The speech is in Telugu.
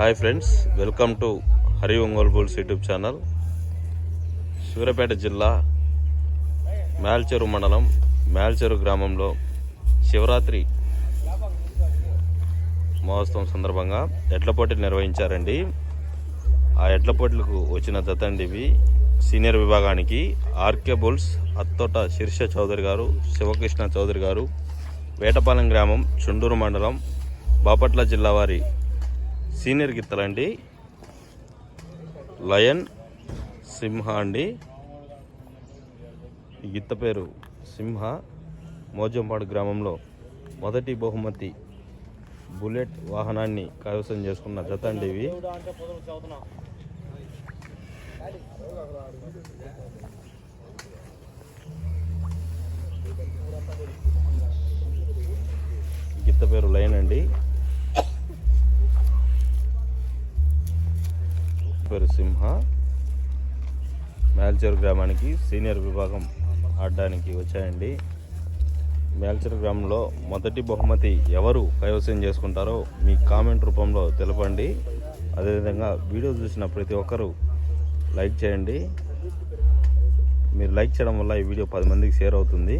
Hi friends welcome to Hari Ongole bulls YouTube channel. Suryapet జిల్లా మేల్చెరు మండలం మేల్చెరు గ్రామంలో శివరాత్రి మహోత్సవం సందర్భంగా ఎడ్ల పోటీలు నిర్వహించారండి. ఆ ఎడ్ల పోటీలకు వచ్చిన జతండి ఇవి. సీనియర్ విభాగానికి R K bulls Attota Sirsha Chowdary గారు శివకృష్ణ చౌదరి గారు వేటపాలెం గ్రామం చుండూరు మండలం బాపట్ల జిల్లా వారి సీనియర్ గిత్తలండి లయన్ సింహ అండి. ఈ గిత్త పేరు సింహ. మోజంపాడు గ్రామంలో మొదటి బహుమతి బుల్లెట్ వాహనాన్ని కైవసం చేసుకున్న జత అండి ఇవి. గిత్త పేరు లయన్ అండి. పేరు సింహ. మేల్చేరు గ్రామానికి సీనియర్ విభాగం ఆడడానికి వచ్చాయండి మేల్చేరు గ్రామంలో మొదటి బహుమతి ఎవరు కైవసం చేసుకుంటారో మీ కామెంట్ రూపంలో తెలపండి. అదేవిధంగా వీడియో చూసిన ప్రతి ఒక్కరూ లైక్ చేయండి. మీరు లైక్ చేయడం వల్ల ఈ వీడియో పది మందికి షేర్ అవుతుంది.